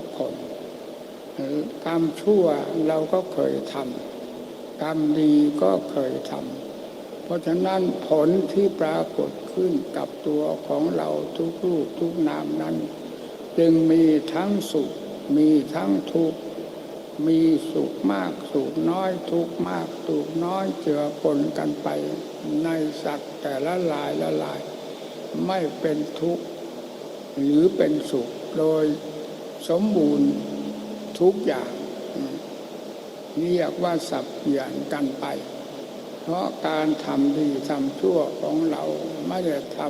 ทุกคนกรรมชั่วเราก็เคยทำกรรมดีก็เคยทำเพราะฉะนั้นผลที่ปรากฏขึ้นกับตัวของเราทุกรูปทุกนามนั้น จึงมีทั้งสุข มีทั้งทุกข์มีสุขมากสุขน้อยทุกข์มากสุขน้อยเจือปนกันไป ในสัตว์แต่ละลายละลาย ไม่เป็นทุกข์หรือเป็นสุขโดย สมบูรณ์ทุกอย่างเรียกว่าสับเปลี่ยนกันไป เพราะการทำดีทำชั่วของเราไม่ได้ท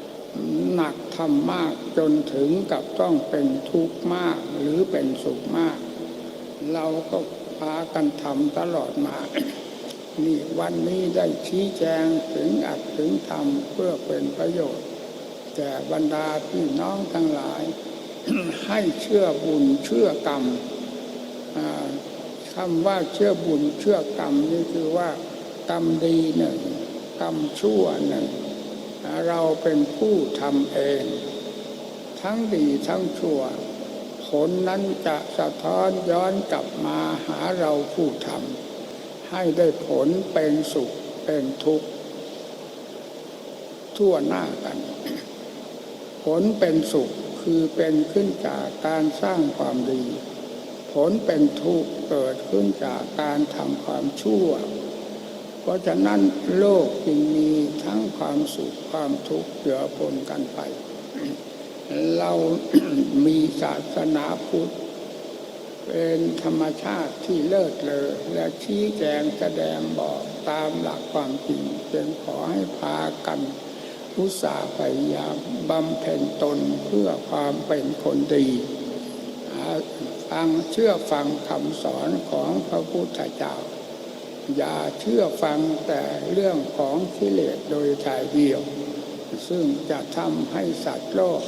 ำหนักทำมากจนถึงกับต้องเป็นทุกข์มากหรือเป็นสุขมาก เราก็พากันทำตลอดมา นี่วันนี้ได้ชี้แจงถึงอัดถึงทำเพื่อเป็นประโยชน์แก่บรรดาพี่น้องทั้งหลาย ให้เชื่อบุญเชื่อกรรมคำว่าเชื่อบุญเชื่อกรรมนี่คือว่ากรรมดีหนึ่งกรรมชั่วหนึ่งเราเป็นผู้ทำเอง ทั้งดีทั้งชั่ว ผลนั้นจะสะท้อนย้อนกลับมาหาเราผู้ทำให้ได้ผลเป็นสุขเป็นทุกข์ทั่วหน้ากัน ผลเป็นสุข คือเป็นขึ้นจากการสร้างความดี ผลเป็นทุกข์เกิดขึ้นจากการทำความชั่ว เพราะฉะนั้นโลกจึงมีทั้งความสุขความทุกข์เจือปนกันไป เรามีศาสนาพุทธเป็นธรรมชาติที่เลิศเลอและชี้แจงแสดงบอกตามหลักความจริงจึงขอให้พากัน อุตสาห์พยายามบำเพ็ญตนเพื่อความเป็นคนดีฟังเชื่อฟังคำสอนของพระพุทธเจ้า อย่าเชื่อฟังแต่เรื่องของกิเลสโดยถ่ายเดียว ซึ่งจะทำให้สัตว์โลก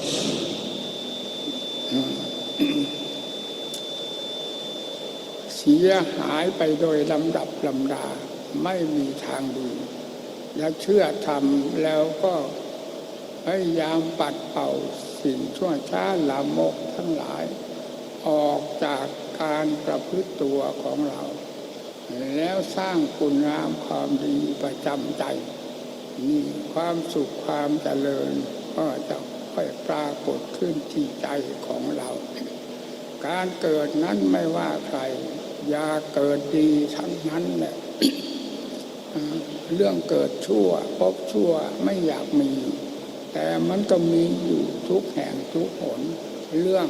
เสียหายไปโดยลำดับลำดาไม่มีทางดี และเชื่อทำแล้วก็พยายามปัดเป่าสิ่งชั่วช้าลามกทั้งหลาย ออกจากการประพฤติตัวของเรา แล้วสร้างคุณงามความดีประจำใจมีความสุขความเจริญก็จะค่อยปรากฏขึ้นที่ใจของเรา การเกิดนั้นไม่ว่าใคร อย่าเกิดดีทั้งนั้นแหละ เรื่องเกิดชั่วพบชั่วไม่อยากมี แต่มันก็มีอยู่ทุกแห่งทุกหน เรื่อง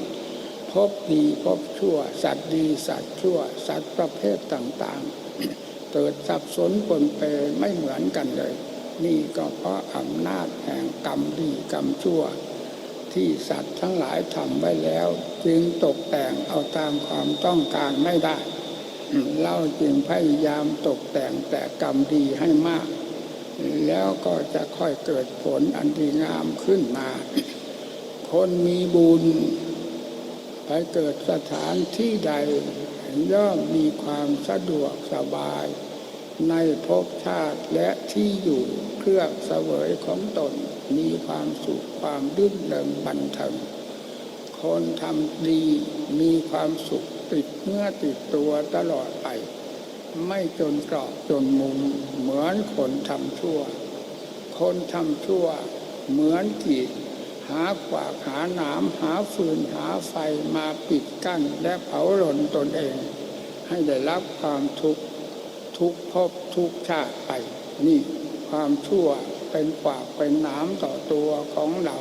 พบดีพบชั่ว สัตว์ดีสัตว์ชั่ว สัตว์ประเภทต่างๆ เกิดสับสนปนเปไม่เหมือนกันเลย นี่ก็เพราะอำนาจแห่งกรรมดีกรรมชั่ว ที่สัตว์ทั้งหลายทำไว้แล้ว จึงตกแต่งเอาตามความต้องการไม่ได้ เราจึงพยายามตกแต่งแต่กรรมดีให้มาก แล้วก็จะค่อยเกิดผลอันดีงามขึ้นมา คนมีบุญ ไปเกิดสถานที่ใดย่อมมีความสะดวกสบาย ในภพชาติและที่อยู่เครื่องเสวยของตนมีความสุขความดื่นเริงบันเทิงคนทำดีมีความสุข ติดเนื้อติดตัวตลอดไป ไม่จนกรอบจนมุม เหมือนคนทำชั่ว คนทำชั่ว เหมือนกีดหาขวากหาหนามหาฟืนหาไฟมาปิดกั้นและเผาหล่นตนเอง ให้ได้รับความทุกข์ทุกภพทุกชาติไป นี่ความชั่วเป็นขวากเป็นหนามต่อตัวของเรา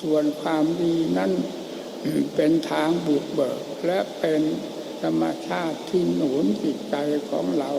ส่วนความดีนั้น เป็นทางบุกเบิกและเป็นธรรมชาติที่หนุนจิตใจของเรา